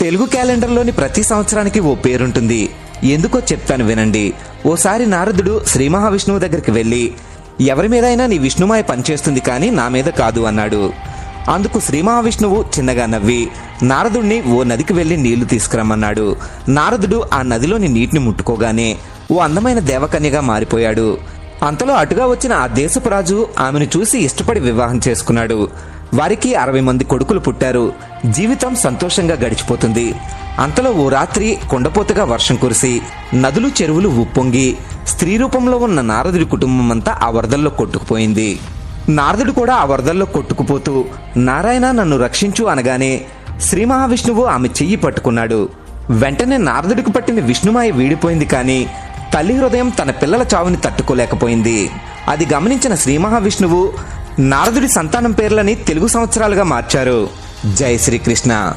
తెలుగు క్యాలెండర్లోని ప్రతి సంవత్సరానికి ఓ పేరుంటుంది. ఎందుకో చెప్తాను వినండి. ఓసారి నారదుడు శ్రీ మహావిష్ణువు దగ్గరికి వెళ్ళి ఎవరి మీదైనా నీ విష్ణుమాయ పనిచేస్తుంది కానీ నా మీద కాదు అన్నాడు. అందుకు శ్రీ మహావిష్ణువు చిన్నగా నవ్వి నారదుడిని ఓ నదికి వెళ్ళి నీళ్ళు తీసుకురమ్మన్నాడు. నారదుడు ఆ నదిలోని నీటిని ముట్టుకోగానే ఓ అందమైన దేవకన్యగా మారిపోయాడు. అంతలో అటుగా వచ్చిన ఆ దేశపు రాజు ఆమెను చూసి ఇష్టపడి వివాహం చేసుకున్నాడు. వారికి అరవై మంది కొడుకులు పుట్టారు. జీవితం సంతోషంగా గడిచిపోతుంది. అంతలో ఓ రాత్రి కొండపోతగా వర్షం కురిసి నదులు చెరువులు ఉప్పొంగి స్త్రీ రూపంలో ఉన్న నారదుడి కుటుంబం అంతా ఆ వరదల్లో కొట్టుకుపోయింది. నారదుడు కూడా ఆ వరదల్లో కొట్టుకుపోతూ నారాయణ నన్ను రక్షించు అనగానే శ్రీ మహావిష్ణువు ఆమె చెయ్యి పట్టుకున్నాడు. వెంటనే నారదుడికి పట్టిన విష్ణుమాయ వీడిపోయింది కానీ తల్లి హృదయం తన పిల్లల చావుని తట్టుకోలేకపోయింది. అది గమనించిన శ్రీ మహావిష్ణువు నారదుడి సంతానం పేర్లని తెలుగు సంవత్సరాలుగా మార్చారు. జై శ్రీకృష్ణ.